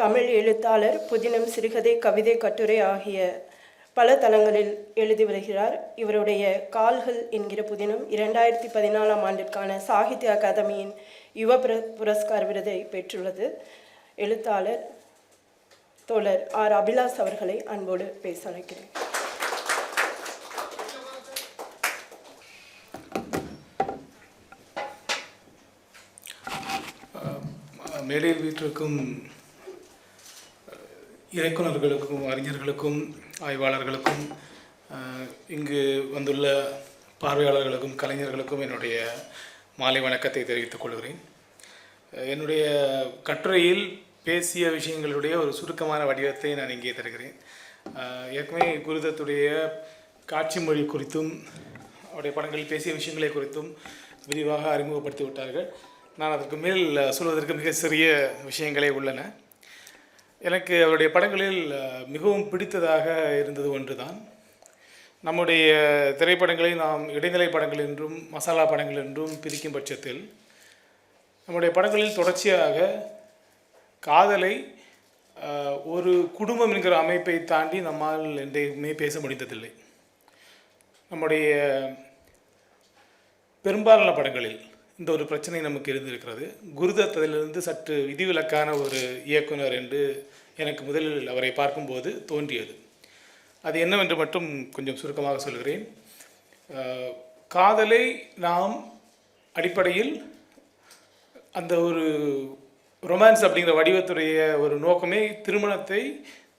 தமிழ் எழுத்தாளர் புதினம் சிறுகதை கவிதை கட்டுரை ஆகிய பல தளங்களில் எழுதி வருகிறார். இவருடைய கால்கள் என்கிற புதினம் இரண்டாயிரத்தி பதினாலாம் ஆண்டிற்கான சாகித்ய அகாதமியின் யுவ புரஸ்கார் விருதை பெற்றுள்ளது. எழுத்தாளர் தோழர் ஆர். அபிலாஸ் அவர்களை அன்போடு பேச அழைக்கிறேன். மேடையில் வீட்டிற்கும் இயக்குனர்களுக்கும் அறிஞர்களுக்கும் ஆய்வாளர்களுக்கும் இங்கு வந்துள்ள பார்வையாளர்களுக்கும் கலைஞர்களுக்கும் என்னுடைய மாலை வணக்கத்தை தெரிவித்துக் கொள்கிறேன். என்னுடைய கட்டுரையில் பேசிய விஷயங்களுடைய ஒரு சுருக்கமான வடிவத்தை நான் இங்கே தருகிறேன். ஏற்கனவே குருதத்துடைய காட்சி மொழி குறித்தும் அவருடைய படங்களில் பேசிய விஷயங்களை குறித்தும் விரிவாக அறிமுகப்படுத்தி விட்டார்கள். நான் அதற்கு மேல் சொல்வதற்கு மிக சிறிய விஷயங்களே உள்ளன. எனக்கு அவருடைய படங்களில் மிகவும் பிடித்ததாக இருந்தது ஒன்றுதான். நம்முடைய திரைப்படங்களை நாம் இடைநிலை படங்கள் என்றும் மசாலா படங்கள் என்றும் பிரிக்கும் பட்சத்தில் நம்முடைய படங்களில் தொடர்ச்சியாக காதலை ஒரு குடும்பம் என்கிற அமைப்பை தாண்டி நம்மால் என்றைக்குமே பேச முடிந்ததில்லை. நம்முடைய பெரும்பாலான படங்களில் இந்த ஒரு பிரச்சனை நமக்கு இருந்திருக்கிறது குருதத்திலிருந்து சற்று விதிவிலக்கான ஒரு இயக்குனர் என்று எனக்கு முதலில் அவரை பார்க்கும்போது தோன்றியது. அது என்னவென்று மட்டும் கொஞ்சம் சுருக்கமாக சொல்கிறேன். காதலை நாம் அடிப்படையில் அந்த ஒரு ரொமான்ஸ் அப்படிங்கிற வடிவத்துடைய ஒரு நோக்கமே திருமணத்தை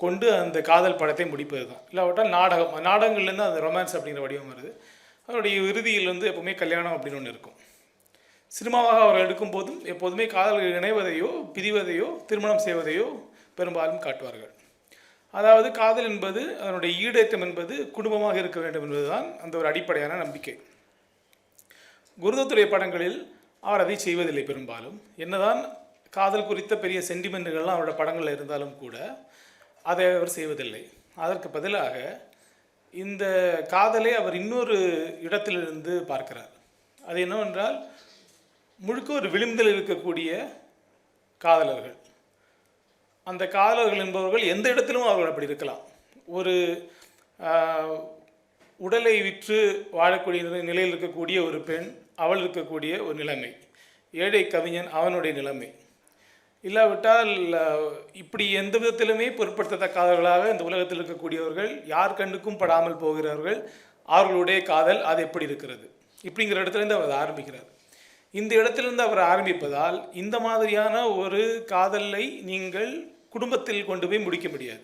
கொண்டு அந்த காதல் படத்தை முடிப்பது தான் இல்லாவிட்டால் நாடகம் நாடகங்கள்லேருந்து அந்த ரொமான்ஸ் அப்படிங்கிற வடிவம் வருது. அதனுடைய இறுதியில் வந்து எப்பவுமே கல்யாணம் அப்படின்னு ஒன்று இருக்கும். சினிமாவாக அவர்கள் எடுக்கும் போதும் எப்போதுமே காதல்கள் இணைவதையோ பிரிவதையோ திருமணம் செய்வதையோ பெரும்பாலும் காட்டுவார்கள். அதாவது காதல் என்பது அதனுடைய ஈடேற்றம் என்பது குடும்பமாக இருக்க வேண்டும் என்பதுதான் அந்த ஒரு அடிப்படையான நம்பிக்கை. குருதத்துடைய படங்களில் அவர் அதை செய்வதில்லை பெரும்பாலும். என்னதான் காதல் குறித்த பெரிய சென்டிமெண்ட்டுகள்லாம் அவரோட படங்களில் இருந்தாலும் கூட அதை அவர் செய்வதில்லை. அதற்கு பதிலாக இந்த காதலை அவர் இன்னொரு இடத்திலிருந்து பார்க்கிறார். அது என்னவென்றால் முழுக்க ஒரு விளிம்பில் இருக்கக்கூடிய காதலர்கள். அந்த காதலர்கள் என்பவர்கள் எந்த இடத்திலும் அவர்கள் அப்படி இருக்கலாம். ஒரு உடலை விற்று வாழக்கூடிய நிலையில் இருக்கக்கூடிய ஒரு பெண் அவள் இருக்கக்கூடிய ஒரு நிலைமை. ஏழை கவிஞன் அவனுடைய நிலைமை. இல்லாவிட்டால் இப்படி எந்த விதத்திலுமே பொருட்படுத்தத்தக்காதவர்களாக இந்த உலகத்தில் இருக்கக்கூடியவர்கள் யார் கண்ணுக்கும் படாமல் போகிறார்கள். அவர்களுடைய காதல் அது எப்படி இருக்கிறது? இப்படிங்கிற இடத்துலேருந்து அவர் ஆரம்பிக்கிறார். இந்த இடத்திலிருந்து அவர் ஆரம்பிப்பதால் இந்த மாதிரியான ஒரு காதலை நீங்கள் குடும்பத்தில் கொண்டு போய் முடிக்க முடியாது.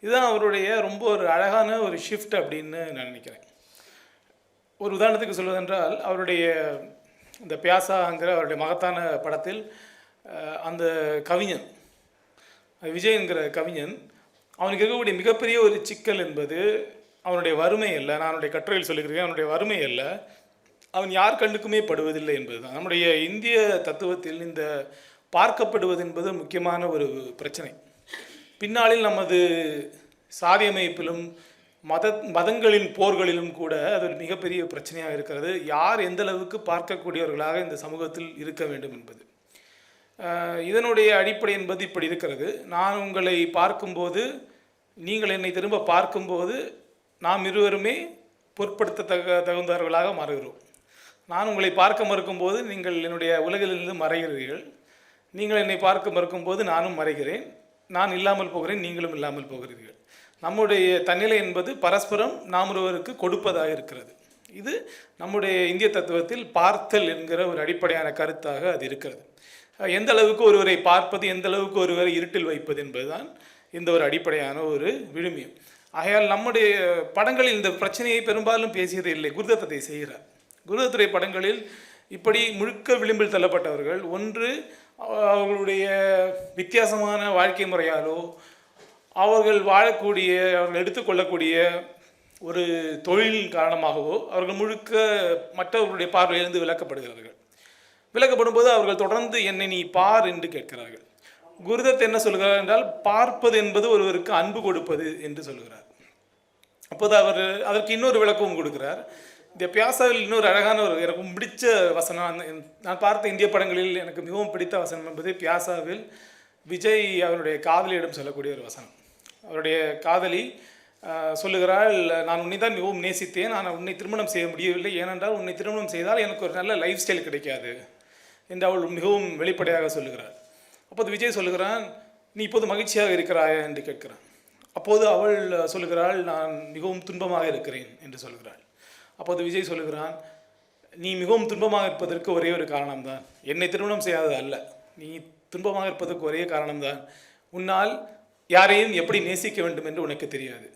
இதுதான் அவருடைய ரொம்ப ஒரு அழகான ஒரு ஷிஃப்ட் அப்படின்னு நான் நினைக்கிறேன். ஒரு உதாரணத்துக்கு சொல்வதென்றால் அவருடைய இந்த பியாசாங்கிற அவருடைய மகத்தான படத்தில் அந்த கவிஞன் விஜய்ங்கிற கவிஞன் அவனுக்கு இருக்கக்கூடிய மிகப்பெரிய ஒரு சிக்கல் என்பது அவனுடைய வறுமை அல்ல. நான் அவனுடைய கட்டுரையில் சொல்லியிருக்கேன் அவனுடைய வறுமை அல்ல. அவன் யார் கண்ணுக்குமே படுவதில்லை என்பதுதான். நம்முடைய இந்திய தத்துவத்தில் இந்த பார்க்கப்படுவது என்பது முக்கியமான ஒரு பிரச்சனை. பின்னாளில் நமது சாதி அமைப்பிலும் மத மதங்களின் போர்களிலும் கூட அது ஒரு மிகப்பெரிய பிரச்சனையாக இருக்கிறது. யார் எந்த அளவுக்கு பார்க்கக்கூடியவர்களாக இந்த சமூகத்தில் இருக்க வேண்டும் என்பது. இதனுடைய அடிப்படை என்பது இப்படி இருக்கிறது. நான் உங்களை பார்க்கும்போது நீங்கள் என்னை திரும்ப பார்க்கும்போது நாம் இருவருமே பொருட்படுத்த தக தகுந்தவர்களாக மாறுகிறோம். நான் உங்களை பார்க்க மறுக்கும்போது நீங்கள் என்னுடைய உலகிலிருந்து மறைகிறீர்கள். நீங்கள் என்னை பார்க்க மறுக்கும்போது நானும் மறைகிறேன். நான் இல்லாமல் போகிறேன் நீங்களும் இல்லாமல் போகிறீர்கள். நம்முடைய தன்னிலை என்பது பரஸ்பரம் நாம் ஒருவருக்கு கொடுப்பதாக இருக்கிறது. இது நம்முடைய இந்திய தத்துவத்தில் பார்த்தல் என்கிற ஒரு அடிப்படையான கருத்தாக அது இருக்கிறது. எந்த அளவுக்கு ஒருவரை பார்ப்பது எந்த அளவுக்கு ஒருவரை இருட்டில் வைப்பது என்பதுதான் இந்த ஒரு அடிப்படையான ஒரு விழுமியம். ஆகையால் நம்முடைய படங்களில் இந்த பிரச்சனையை பெரும்பாலும் பேசியது இல்லை குருதத்தத்தை செய்கிறார். குருதத்துறை படங்களில் இப்படி முழுக்க விளிம்பில் தள்ளப்பட்டவர்கள் ஒன்று அவர்களுடைய வித்தியாசமான வாழ்க்கை முறையாலோ அவர்கள் வாழக்கூடிய அவர்கள் எடுத்துக்கொள்ளக்கூடிய ஒரு தொழில் காரணமாகவோ அவர்கள் முழுக்க மற்றவர்களுடைய பார்வையிலிருந்து விளக்கப்படுகிறார்கள் விளக்கப்படும் போது அவர்கள் தொடர்ந்து என்னை நீ பார் என்று கேட்கிறார்கள். குருதத் என்ன சொல்கிறார் என்றால் பார்ப்பது என்பது ஒருவருக்கு அன்பு கொடுப்பது என்று சொல்கிறார். அப்போது அவர் அதற்கு இன்னொரு விளக்கமும் கொடுக்கிறார். இந்த பியாசாவில் இன்னொரு அழகான ஒரு எனக்கு பிடிச்ச வசனம் அந்த- நான் பார்த்த இந்திய படங்களில் எனக்கு மிகவும் பிடித்த வசனம் என்பது பியாசாவில் விஜய் அவருடைய காதலியிடம் சொல்லக்கூடிய ஒரு வசனம். அவருடைய காதலி சொல்லுகிறாள் நான் உன்னை தான் மிகவும் நேசித்தேன் நான் உன்னை திருமணம் செய்ய முடியவில்லை. ஏனென்றால் உன்னை திருமணம் செய்தால் எனக்கு ஒரு நல்ல லைஃப் ஸ்டைல் கிடைக்காது என்று அவள் மிகவும் வெளிப்படையாக சொல்லுகிறாள். அப்போது விஜய் சொல்லுகிறான் நீ இப்போது மகிழ்ச்சியாக இருக்கிறாயா? என்று கேட்கிறான். அப்போது அவள் சொல்லுகிறாள் நான் மிகவும் துன்பமாக இருக்கிறேன் என்று சொல்கிறாள் அப்போது விஜய் சொல்லுகிறான் நீ மிகவும் துன்பமாக இருப்பதற்கு ஒரே ஒரு காரணம்தான். என்னை திருமணம் செய்யாதது அல்ல. நீ துன்பமாக இருப்பதற்கு ஒரே காரணம்தான். உன்னால் யாரையும் எப்படி நேசிக்க வேண்டும் என்று உனக்கு தெரியாது.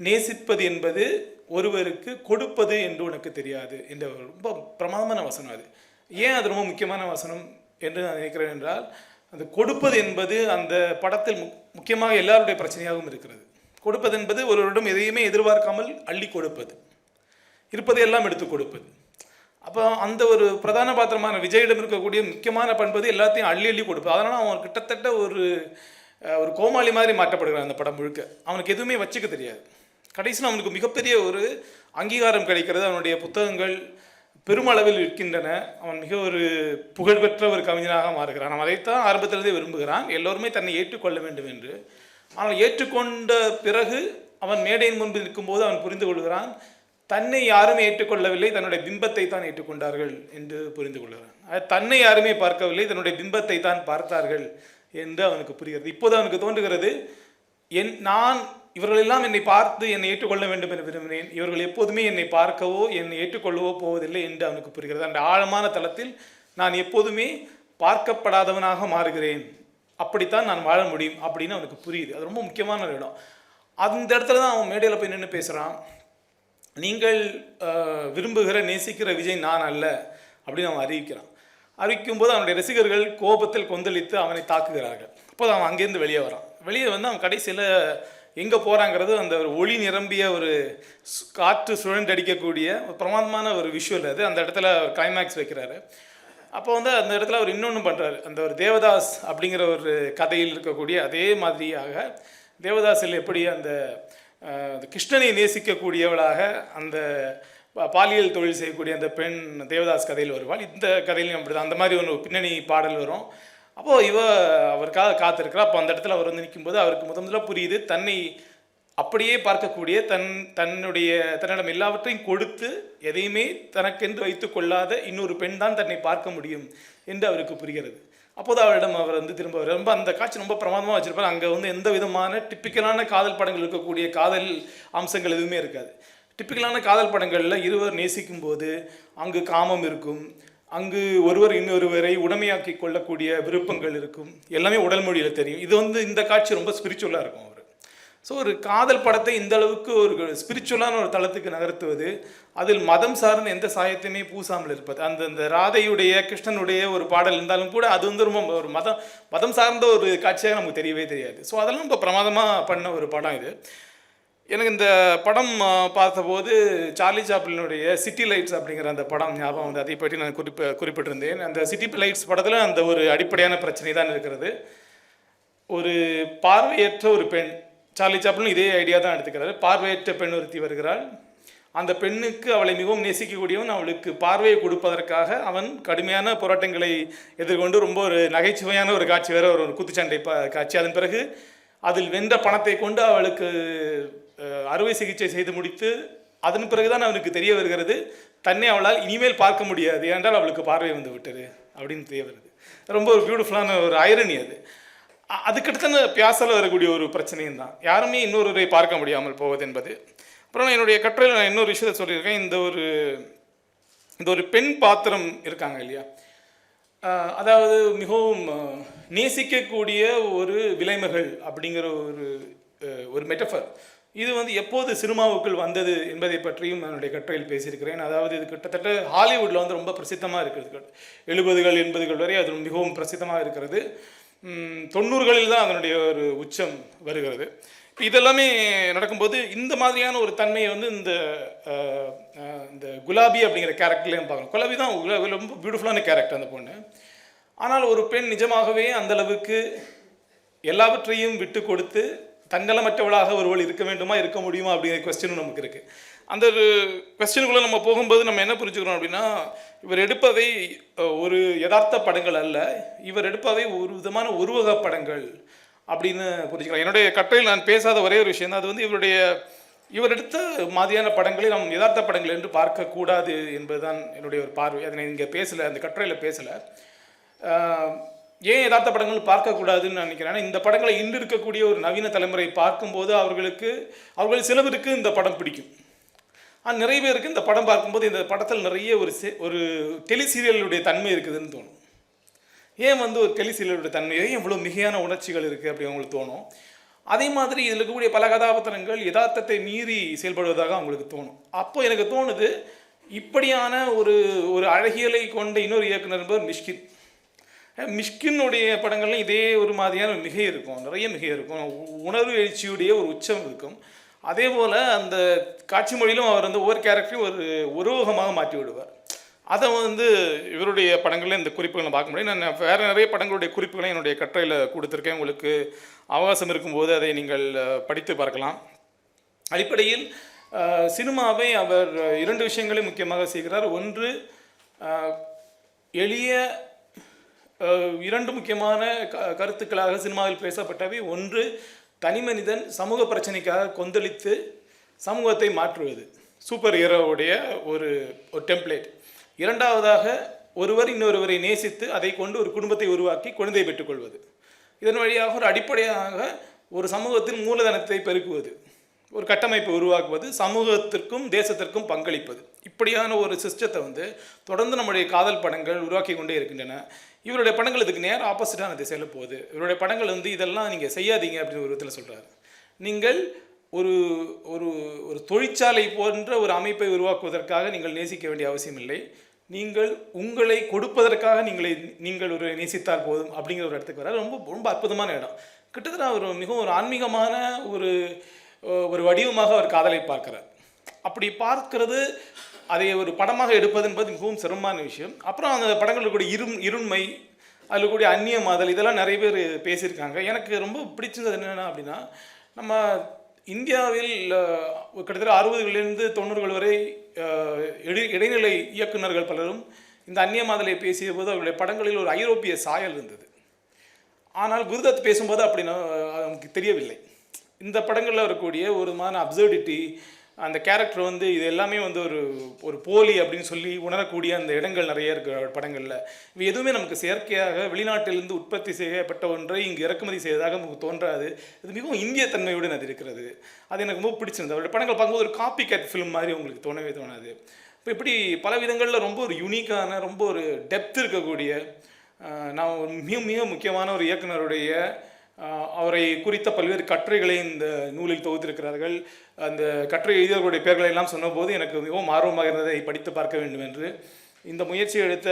நேசிப்பது என்பது ஒருவருக்கு கொடுப்பது என்று உனக்கு தெரியாது. என்ற ரொம்ப பிரமாதமான வசனம் அது. ஏன் அது ரொம்ப முக்கியமான வசனம் என்று நான் நினைக்கிறேன் என்றால் அந்த கொடுப்பது என்பது அந்த படத்தில் முக்கியமாக எல்லாருடைய பிரச்சனையாகவும் இருக்கிறது. கொடுப்பது என்பது ஒருவரிடம் எதையுமே எதிர்பார்க்காமல் அள்ளி கொடுப்பது. இருப்பதையெல்லாம் எடுத்து கொடுப்பது. அப்போ அந்த ஒரு பிரதான பாத்திரமான விஜயிடம் இருக்கக்கூடிய முக்கியமான பண்பது எல்லாத்தையும் அள்ளி அள்ளி கொடுப்பது. அதனால் அவன் கிட்டத்தட்ட ஒரு ஒரு கோமாளி மாதிரி மாற்றப்படுகிறான் அந்த படம் முழுக்க. அவனுக்கு எதுவுமே வச்சுக்க தெரியாது. கடைசியில் அவனுக்கு மிகப்பெரிய ஒரு அங்கீகாரம் கிடைக்கிறது அவனுடைய புத்தகங்கள் பெருமளவில் இருக்கின்றன. அவன் மிக ஒரு புகழ்பெற்ற ஒரு கவிஞனாக மாறுகிறான். அவன் அதைத்தான் ஆரம்பத்திலிருந்தே விரும்புகிறான். எல்லோருமே தன்னை ஏற்றுக்கொள்ள வேண்டும் என்று. ஆனால் ஏற்றுக்கொண்ட பிறகு அவன் மேடையின் முன்பு நிற்கும்போது அவன் புரிந்து கொள்கிறான். தன்னை யாரும் ஏற்றுக்கொள்ளவில்லை தன்னுடைய பிம்பத்தை தான் ஏற்றுக்கொண்டார்கள் என்று புரிந்து கொள்கிறான் அது தன்னை யாருமே பார்க்கவில்லை தன்னுடைய பிம்பத்தை தான் பார்த்தார்கள் என்று அவனுக்கு புரிகிறது. இப்போது அவனுக்கு தோன்றுகிறது என் நான் இவர்களெல்லாம் என்னை பார்த்து என்னை ஏற்றுக்கொள்ள வேண்டும் என்று விரும்பினேன். இவர்கள் எப்போதுமே என்னை பார்க்கவோ என்னை ஏற்றுக்கொள்ளவோ போவதில்லை என்று அவனுக்கு புரிகிறது. அந்த ஆழமான தளத்தில் நான் எப்போதுமே பார்க்கப்படாதவனாக மாறுகிறேன். அப்படித்தான் நான் வாழ முடியும் அப்படின்னு அவனுக்கு புரியுது. அது ரொம்ப முக்கியமான ஒரு இடம். அந்த இடத்துல தான் அவன் மேடையில் போய் நின்று பேசுகிறான் நீங்கள் விரும்புகிற நேசிக்கிற விஜய் நான் அல்ல அப்படின்னு அவன் அறிவிக்கிறான். அறிவிக்கும் போது அவனுடைய ரசிகர்கள் கோபத்தில் கொந்தளித்து அவனை தாக்குகிறார்கள். அப்போது அவன் அங்கேருந்து வெளியே வரான். வெளியே வந்து அவன் கடைசியில் எங்கே போகிறாங்கிறது அந்த ஒரு ஒளி நிரம்பிய ஒரு காற்று சுழண்டடிக்கக்கூடிய ஒரு பிரமாதமான ஒரு விஷுவல் அது. அந்த இடத்துல கிளைமேக்ஸ் வைக்கிறாரு. அப்போ வந்து அந்த இடத்துல அவர் இன்னொன்று பண்ணுறாரு அந்த ஒரு தேவதாஸ் அப்படிங்கிற ஒரு கதையில் இருக்கக்கூடிய அதே மாதிரியாக தேவதாஸில் எப்படி அந்த கிருஷ்ணனை நேசிக்கக்கூடியவளாக அந்த பாலியல் தொழில் செய்யக்கூடிய அந்த பெண் தேவதாஸ் கதையில் வருவாள். இந்த கதையிலையும் அப்படி அந்த மாதிரி ஒரு பின்னணி பாடல் வரும். அப்போது இவ அவருக்காக காத்திருக்கிறா. அப்போ அந்த இடத்துல அவர் வந்து நிற்கும்போது அவருக்கு முத முதல்ல புரியுது. தன்னை அப்படியே பார்க்கக்கூடிய தன் தன்னுடைய தன்னிடம் எல்லாவற்றையும் கொடுத்து எதையுமே தனக்கென்று வைத்து கொள்ளாத இன்னொரு பெண் தான் தன்னை பார்க்க முடியும் என்று அவருக்கு புரிகிறது. அப்போது அவரிடம் அவர் வந்து திரும்ப ரொம்ப அந்த காட்சி ரொம்ப பிரமாதமாக வச்சிருப்பார். அங்கே வந்து எந்த விதமான டிப்பிக்கலான காதல் படங்கள் இருக்கக்கூடிய காதல் அம்சங்கள் எதுவுமே இருக்காது. டிப்பிக்கலான காதல் படங்களில் இருவர் நேசிக்கும் போது அங்கு காமம் இருக்கும். அங்கு ஒருவர் இன்னொருவரை உடமையாக்கி கொள்ளக்கூடிய விருப்பங்கள் இருக்கும். எல்லாமே உடல் மொழியில் தெரியும். இது வந்து இந்த காட்சி ரொம்ப ஸ்பிரிச்சுவலாக இருக்கும் ஸோ ஒரு காதல் படத்தை இந்த அளவுக்கு ஒரு ஸ்பிரிச்சுவலான ஒரு தளத்துக்கு நகர்த்துவது அதில் மதம் சார்ந்த எந்த சாயத்தையுமே பூசாமல் இருப்பது. அந்த அந்த ராதையுடைய கிருஷ்ணனுடைய ஒரு பாடல் இருந்தாலும் கூட அது வந்து ரொம்ப ஒரு மதம் மதம் சார்ந்த ஒரு காட்சியாக நமக்கு தெரியவே தெரியாது. ஸோ அதெல்லாம் ரொம்ப பிரமாதமாக பண்ண ஒரு படம் இது. எனக்கு இந்த படம் பார்த்தபோது சார்லி சாப்ளினுடைய சிட்டி லைட்ஸ் அப்படிங்கிற அந்த படம் ஞாபகம் வந்து அதை பற்றி நான் குறிப்ப குறிப்பிட்டிருந்தேன். அந்த சிட்டி லைட்ஸ் படத்தில் அந்த ஒரு அடிப்படையான பிரச்சனை தான் இருக்கிறது. ஒரு பார்வையற்ற ஒரு பெண் சார்லி சாப்ளின் இதே ஐடியா தான் எடுத்துக்கிறாரு. பார்வையற்ற பெண் ஒருத்தி வருகிறாள். அந்த பெண்ணுக்கு அவளை மிகவும் நேசிக்கக்கூடியவன் அவளுக்கு பார்வையை கொடுப்பதற்காக அவன் கடுமையான போராட்டங்களை எதிர்கொண்டு ரொம்ப ஒரு நகைச்சுவையான ஒரு காட்சி வேற ஒரு குத்துச்சண்டை காட்சி. அதன் பிறகு அதில் வென்ற பணத்தை கொண்டு அவளுக்கு அறுவை சிகிச்சை செய்து முடித்து அதன் பிறகுதான் அவனுக்கு தெரிய வருகிறது தன்னை அவளால் இனிமேல் பார்க்க முடியாது ஏனென்றால் அவளுக்கு பார்வை வந்து விட்டது அப்படின்னு தெரிய வருது. ரொம்ப ஒரு பியூட்டிஃபுல்லான ஒரு ஐரணி அது. அதுக்கடுத்து பியாசல வரக்கூடிய ஒரு பிரச்சனையும் தான். யாருமே இன்னொருவரை பார்க்க முடியாமல் போவது என்பது. அப்புறம் நான் என்னுடைய கட்டுரையில் நான் இன்னொரு விஷயத்தை சொல்லியிருக்கேன். இந்த ஒரு இந்த ஒரு பெண் பாத்திரம் இருக்காங்க இல்லையா? அதாவது மிகவும் நேசிக்கக்கூடிய ஒரு விலைமகள் அப்படிங்கிற ஒரு ஒரு மெட்டஃபர் இது வந்து எப்போது சினிமாவுக்குள் வந்தது என்பதை பற்றியும் என்னுடைய கட்டுரையில் பேசியிருக்கிறேன். அதாவது இது கிட்டத்தட்ட ஹாலிவுட்டில் வந்து ரொம்ப பிரசித்தமாக இருக்கிறது. எழுபதுகள் எண்பதுகள் வரை அது மிகவும் பிரசித்தமாக இருக்கிறது. தொண்ணூறுகளில் தான் அதனுடைய ஒரு உச்சம் வருகிறது. இதெல்லாமே நடக்கும்போது இந்த மாதிரியான ஒரு தன்மையை வந்து இந்த இந்த குலாபி அப்படிங்கிற கேரக்டர்லேயும் பார்க்கணும். குலாபி தான் ரொம்ப பியூட்டிஃபுல்லான கேரக்டர் அந்த பொண்ணு. ஆனால் ஒரு பெண் நிஜமாகவே அந்தளவுக்கு எல்லாவற்றையும் விட்டு கொடுத்து தன்னலமற்றவளாக ஒருவள் இருக்க வேண்டுமா இருக்க முடியுமா அப்படிங்கிற கொஸ்டினும் நமக்கு இருக்குது அந்த ஒரு கொஸ்டினுக்குள்ளே நம்ம போகும்போது நம்ம என்ன புரிஞ்சுக்கிறோம் அப்படின்னா இவர் எடுப்பவை ஒரு யதார்த்த படங்கள் அல்ல இவர் எடுப்பவை ஒரு விதமான உருவக படங்கள் அப்படின்னு புரிஞ்சுக்கலாம் என்னுடைய கட்டையில் நான் பேசாத ஒரே ஒரு விஷயம் தான். அது வந்து இவருடைய இவர் எடுத்த மாதிரியான படங்களை நாம் யதார்த்த படங்கள் என்று பார்க்கக்கூடாது என்பதுதான் என்னுடைய ஒரு பார்வை. அதை நான் இங்கே பேசலை அந்த கட்டுரையில் பேசலை. ஏன் யதார்த்த படங்கள் பார்க்கக்கூடாதுன்னு நான் நினைக்கிறேன். இந்த படங்களை இன்று இருக்கக்கூடிய ஒரு நவீன தலைமுறை பார்க்கும்போது அவர்களுக்கு அவர்கள் சிலவருக்கு இந்த படம் பிடிக்கும். ஆனால் நிறைய பேருக்கு இந்த படம் பார்க்கும்போது இந்த படத்தில் நிறைய ஒரு சே ஒரு டெலி சீரியலுடைய தன்மை இருக்குதுன்னு தோணும். ஏன் வந்து ஒரு டெலிசீரியலுடைய தன்மை ஏன் இவ்வளோ மிகையான உணர்ச்சிகள் இருக்குது அப்படி அவங்களுக்கு தோணும்? அதே மாதிரி இதில் இருக்கக்கூடிய பல கதாபாத்திரங்கள் யதார்த்தத்தை மீறி செயல்படுவதாக அவங்களுக்கு தோணும். அப்போ எனக்கு தோணுது இப்படியான ஒரு ஒரு அழகியலை கொண்ட இன்னொரு இயக்குனர் என்பவர் மிஷ்கின். மிஷ்கினுடைய படங்கள்லாம் இதே ஒரு மாதிரியான ஒரு மிகை இருக்கும். நிறைய மிகை இருக்கும். உணர்வு எழுச்சியுடைய ஒரு உச்சம் இருக்கும். அதே போல் அந்த காட்சி மொழியிலும் அவர் வந்து ஒவ்வொரு கேரக்டரையும் ஒரு உருவகமாக மாற்றி விடுவார். அதை வந்து இவருடைய படங்களில் இந்த குறிப்புகளை பார்க்க முடியும். நான் வேறு நிறைய படங்களுடைய குறிப்புகளை என்னுடைய கட்டுரையில் கொடுத்துருக்கேன். உங்களுக்கு அவகாசம் இருக்கும்போது அதை நீங்கள் படித்து பார்க்கலாம். அடிப்படையில் சினிமாவை அவர் இரண்டு விஷயங்களை முக்கியமாக செய்கிறார். ஒன்று எளிய இரண்டு முக்கியமான க கருத்துக்களாக சினிமாவில் பேசப்பட்டவை. ஒன்று தனிமனிதன் சமூக பிரச்சனைக்காக கொந்தளித்து சமூகத்தை மாற்றுவது. சூப்பர் ஹீரோவுடைய ஒரு ஒரு டெம்ப்ளேட் இரண்டாவதாக ஒருவர் இன்னொருவரை நேசித்து அதை கொண்டு ஒரு குடும்பத்தை உருவாக்கி குழந்தை பெற்றுக்கொள்வது. இதன் வழியாக ஒரு அடிப்படையாக ஒரு சமூகத்தின் மூலதனத்தை பெருக்குவது. ஒரு கட்டமைப்பை உருவாக்குவது சமூகத்திற்கும் தேசத்திற்கும் பங்களிப்பது. இப்படியான ஒரு சிஸ்டத்தை வந்து தொடர்ந்து நம்முடைய காதல் படங்கள் உருவாக்கி கொண்டே இருக்கின்றன. இவருடைய படங்கள் இதுக்கு நேர் ஆப்போசிட்டான திசையில் போகுது. இவருடைய படங்கள் வந்து இதெல்லாம் நீங்கள் செய்யாதீங்க அப்படின்னு ஒரு விதத்தில் சொல்கிறாரு நீங்கள் ஒரு ஒரு ஒரு தொழிற்சாலை போன்ற ஒரு அமைப்பை உருவாக்குவதற்காக நீங்கள் நேசிக்க வேண்டிய அவசியம் இல்லை. நீங்கள் உங்களை கொடுப்பதற்காக நீங்களை நீங்கள் ஒரு நேசித்தால் போதும் அப்படிங்கிற ஒரு இடத்துக்கு வர ரொம்ப ரொம்ப அற்புதமான இடம். கிட்டத்தட்ட அவர் மிகவும் ஒரு ஆன்மீகமான ஒரு ஒரு வடிவமாக அவர் காதலை பார்க்கிறார். அப்படி பார்க்கிறது அதை ஒரு படமாக எடுப்பது என்பது மிகவும் சிரமமான விஷயம். அப்புறம் அந்த படங்களில் கூட இரும் இருண்மை அதில் கூடிய அந்நிய மாதல் இதெல்லாம் நிறைய பேர் பேசியிருக்காங்க. எனக்கு ரொம்ப பிடிச்சது என்னென்னா அப்படின்னா நம்ம இந்தியாவில் கிட்டத்தட்ட அறுபதுகளிலிருந்து தொண்ணூறுகள் வரை இடை இடைநிலை இயக்குனர்கள் பலரும் இந்த அந்நிய மாதலை பேசிய போது அவருடைய படங்களில் ஒரு ஐரோப்பிய சாயல் இருந்தது. ஆனால் குருதத் பேசும்போது அப்படி ந- நமக்கு தெரியவில்லை. இந்த படங்களில் வரக்கூடிய ஒரு விதமான அப்சர்டிட்டி அந்த கேரக்டர் வந்து இது எல்லாமே வந்து ஒரு ஒரு போலி அப்படின்னு சொல்லி உணரக்கூடிய அந்த இடங்கள் நிறைய இருக்கு படங்களில். இவை எதுவுமே நமக்கு செயற்கையாக வெளிநாட்டிலிருந்து உற்பத்தி செய்யப்பட்ட ஒன்றை இங்கு இறக்குமதி செய்ததாக நமக்கு தோன்றாது. இது மிகவும் இந்திய தன்மையுடன் அது இருக்கிறது. அது எனக்கு ரொம்ப பிடிச்சிருந்தது. அவருடைய படங்கள் பார்க்கும்போது ஒரு காப்பி கேட் ஃபிலிம் மாதிரி உங்களுக்கு தோணவே தோணாது. இப்போ இப்படி பல விதங்களில் ரொம்ப ஒரு யூனிக்கான ரொம்ப ஒரு டெப்த் இருக்கக்கூடிய நான் ஒரு மிக மிக முக்கியமான ஒரு இயக்குனருடைய அவரை குறித்த பல்வேறு கட்டுரைகளை இந்த நூலில் தொகுத்திருக்கிறார்கள். அந்த கட்டுரை எழுதியவர்களுடைய பெயர்களை எல்லாம் சொன்னபோது எனக்கு மிகவும் ஆர்வமாக இருந்ததை படித்து பார்க்க வேண்டும் என்று இந்த முயற்சி எடுத்த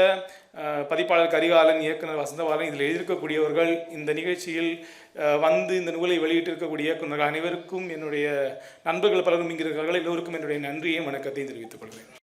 பதிப்பாளர் கரிகாலன் இயக்குனர் வசந்தபாலன் இதில் எழுதியிருக்கக்கூடியவர்கள் இந்த நிகழ்ச்சியில் வந்து இந்த நூலை வெளியிட்டிருக்கக்கூடிய இயக்குநர்கள் அனைவருக்கும் என்னுடைய நண்பர்கள் பலரும் இங்கிருக்கிறார்கள். எல்லோருக்கும் என்னுடைய நன்றியையும் வணக்கத்தையும் தெரிவித்துக் கொள்கிறேன்.